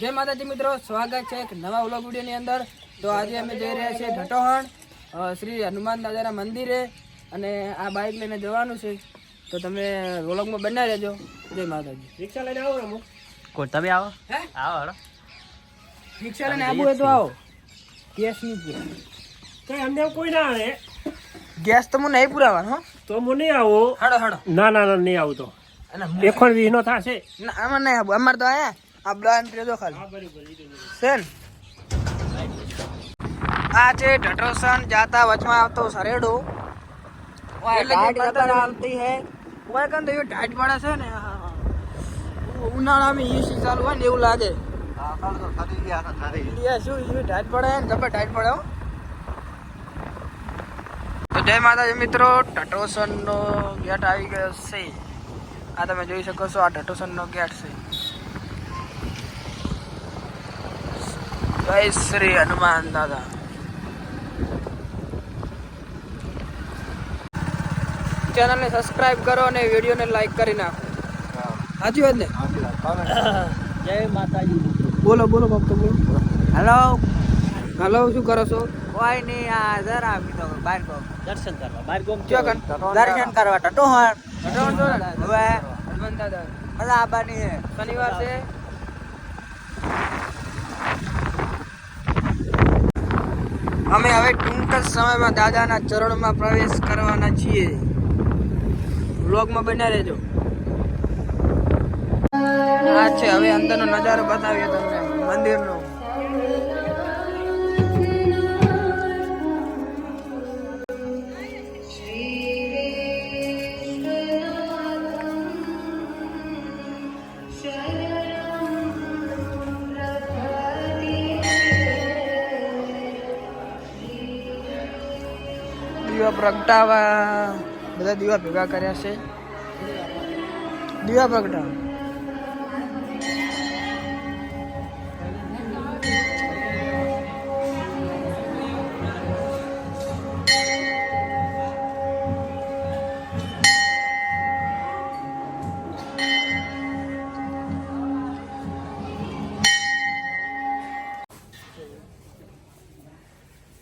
જય માતાજી મિત્રો સ્વાગત છે એક નવા વ્લોગ વિડીયોની અંદર. તો આજે અમે જઈ રહ્યા છીએ ઢટોહણ શ્રી હનુમાન દાદાના મંદિરે અને આ બાઇક લઈને જવાનું છે. તો તમે વ્લોગમાં બનાવી રહેજો. જય માતાજી. રિક્ષા લઈને આવો અમુક. કોઈ તમે આવો? હે? આવો હળો રિક્ષા લઈને આવું હોય તો આવો. ગેસ નહીં પૂરા. કઈ અમને કોઈ ના આવે ગેસ તો મને નહીં પુરાવાનો હો. તો હું નહીં આવો. હડો હડો. ના ના ના નહીં આવું તો. અને એખણ વીસ નો થશે. ના આમાં નહીં આવું. અમારે તો આયા. આ બ્લાન રેજો. ખાલી સેન આ છે ઢટોસન જાતા વચમાં આવતો સરેડો એટલે આવતી હે. વાય તો એ ઢાટ પડે છે ને હા, હા. ઉનાળામાં એસી ચાલુ હોય ને એવું લાગે. તો જય માતાજી મિત્રો ટટોસન નો ગેટ આવી ગયો છે. આ તમે જોઈ શકો છો આ ટટોસન નો ગેટ છે. જય શ્રી હનુમાન દાદા ચેનલને સબસ્ક્રાઇબ કરો અને વિડીયોને લાઈક કરી નાખો. સાચી વાત ને? જય માતાજી. બોલો બોલો બાપ તો બોલો. હલો હેલો શું કરો છો? કોઈ નહીં આ જરા આવી તો બાર ગોમ. દર્શન કરવા બાર ગોમ? દર્શન કરવા ટટોહણ ને? હવે હનુમાન દાદા મજા આવવાની છે. શનિવાર છે. અમે હવે ટૂંક જ સમયમાં દાદાના ચરણમાં પ્રવેશ કરવાના છીએ. વ્લોગમાં બન્યા રહેજો. આ છે હવે અંદરનો નજારો બતાવીએ તમને. મંદિરનો. પ્રગટાવા બધા દીવા ભેગા કર્યા છે દીવા પ્રગટાવા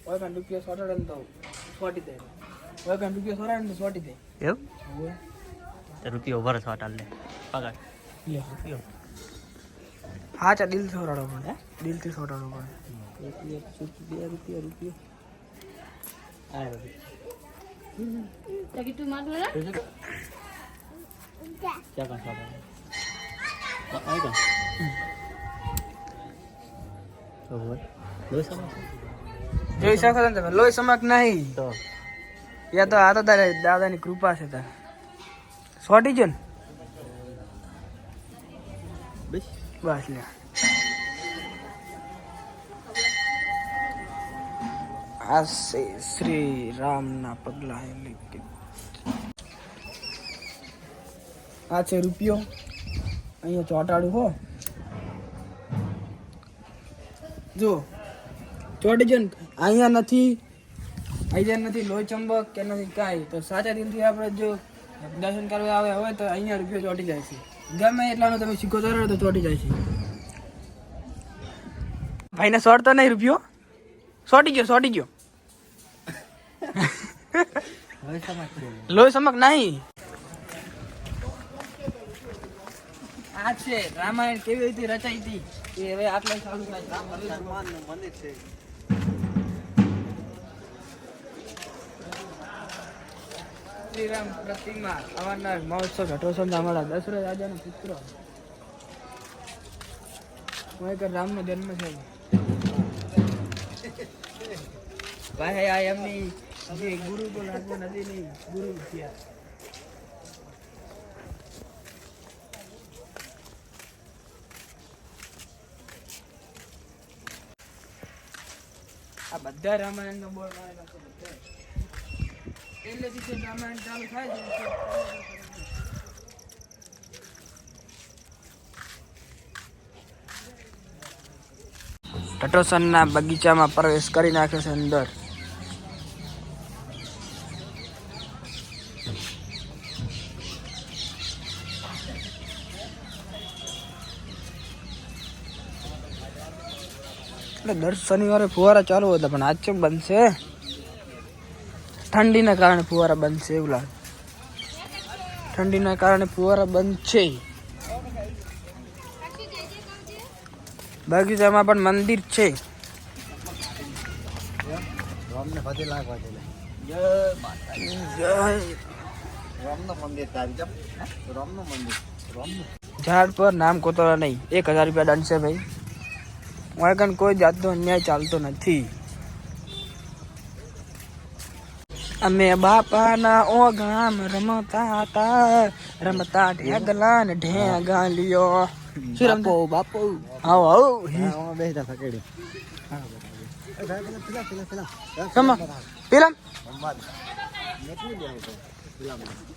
ઓય કાન રૂપિયો સોટાડે ને તો સોટી કાન રૂપિયો સોટાડે ને તો સોટી દે. એવું? તો રૂપિયો વરસ વાટાલ લે. પગાર. લે રૂપિયો. હા ચા દિલથી સોટાડો પડે દિલથી સોટાડો પડે એક બે પછી બે રૂપિયા રૂપિયો. આ રૂપિયો ક્યાં કાં સ્વાગત આઈ કાં તો હોય જોઈ શકો તમે લોહી સમક નહીં. તો? યા તો આ તો તારે દાદાની કૃપા છે તારે. સોટી જો ને. બસ. લે આ શ્રી રામના પગલા આ છે રૂપિયો. અહીંયા ચોટાડું હો. જો ચોટી જો અહીંયા નથી. અહીંયા નથી લોહી ચંબક કે નથી કાંઈ. તો સાચા દિલથી આપણે જો દર્શન કરવા આવે હોય તો અહીંયા રૂપિયો ચોટી જાય છે. ગમે એટલાનો તમે સિક્કો ચડાવો તો ચોટી જાય છે. ભાઈને સોટતો નહીં રૂપિયો? સોટી ગયો સોટી ગયો. લોહી સમક નહીં. આ છે રામાયણ કેવી રીતે રચાઈ હતી? એ હવે આટલા સારું થાય શ્રીરામ પ્રતિમા અમરનાથ મહોત્સવ ઘટોત્સવ અમારા દશરથ રાજાનો પુત્ર. હું રામનો જન્મ છે. ભાઈ, આ એમની જે ગુરુ તો નદીની ગુરુ થયા આ બધા રામાયણ નો બોર્ડ મારેલા છે. બધા પહેલેથી જે રામાયણ ચાલુ થાય છે. ટટોસનના બગીચામાં પ્રવેશ કરી નાખે છે અંદર. દર શનિવારે ફુવારા ચાલુ હતા પણ આજ બંધ છે ઠંડીના કારણે ફુવારા બંધ છે એવું લાગે. ઠંડીના કારણે ફુવારા બંધ છે. બગીચામાં પણ મંદિર છે. ઝાડ પર નામ કોતરા નહીં. એક હજાર રૂપિયા દંડ છે ભાઈ. મારે કોઈ જાતનો અન્યાય ચાલતો નથી. અમે બાપાના ઓગામ રમતા હતા. રમતા ઢેગલા ને ઢેગા લ્યો શું રમતો? બાપુ આવો આવો. આમાં બેસી પેલા પેલા પેલા રમો. પેલા?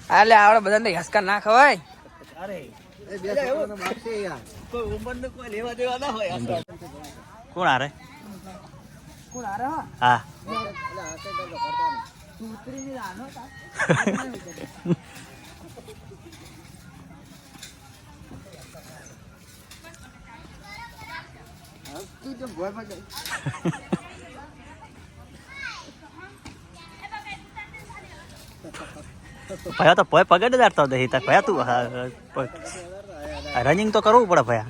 આલે આવડે બધાને હસકા ના ખવાય. એ બે છોકરાનો બાપ છે યાર કોઈ ઉંમરને કોઈ લેવા દેવા ના હોય કોણ આરે કોણ આરે હા. ભયા તો ભય પગડ દાડતો નથી તાર ભયા તું રનિંગ તો કરવું પડે ભયા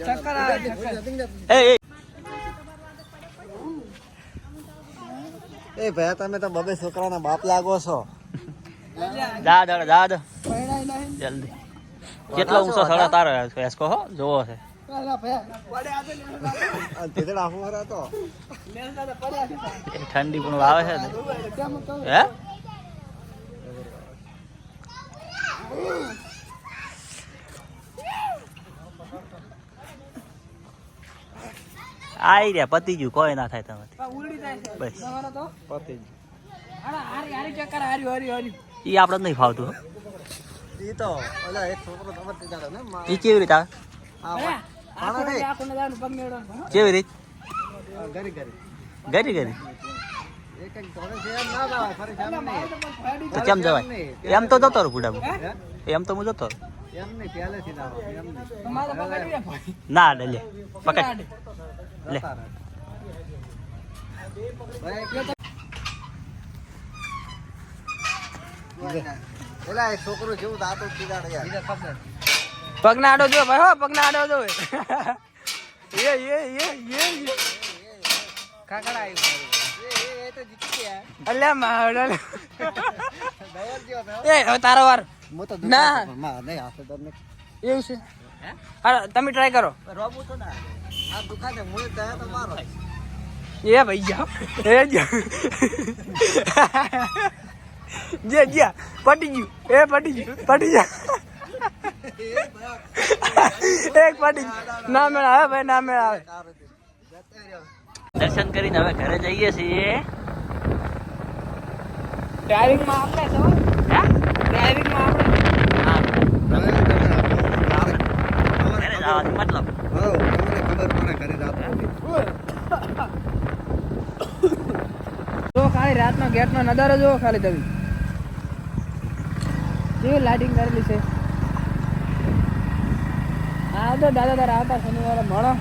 ચક્કર આવે ચક્કર એ એ ભાઈ તમે તો બબે છોકરાના બાપ લાગો છો. દાદ દડ જલ્દી. કેટલો ઊંચો સળો તારો એસકો હો? જોવો છે. ઠંડી પણ આવે છે હે? આઈ રહ્યા પતી ગયું કોઈ ના થાય તમે આ ઉલડી જાય છે. બસ. એ પતિ હારી ઈ આપણે જ નહીં ફાવતું એ ઈ તો ઓલા એક છોકરો ખબરથી ને? ઈ કેવી રીતે આવે? કેવી રીત? ગરી ગરી તો કેમ જવાય? એમ તો જતો રહું? એમ તો હું જતો ના તમારે પકડી. લે. છોકરો જેવું દાંતો પગના આડો જો ભાઈ હો પગના આડો જો. એ એ એ એ કાકડા આવ્યું અલ્યા માવડા. એ હવે તારો વાર. ના. એવું છે? તમે ટ્રાય કરો. રોબું તો ના એ ભાઈ જાઓ એ જા. જે જ્યા પટી ગયું. એ પટી ગયું. પટી જા એક પટી ગયું. ના મેળ આવે ભાઈ ના મેળ આવે. દર્શન કરીને હવે ઘરે જઈએ છીએ. ડ્રાઇવિંગમાં આપણે તો. હે? ડ્રાઇવિંગમાં આપણે. હા. મતલબ. હઉ, તમને ખબર પડે ઘરે રાત નથી. જો ખાલી રાતનો ગેટનો નજારો જોવો ખાલી તમે. કેવી લાઇટિંગ કરેલી છે? આ તો દાદા તારા આવતા શનિવારે મળો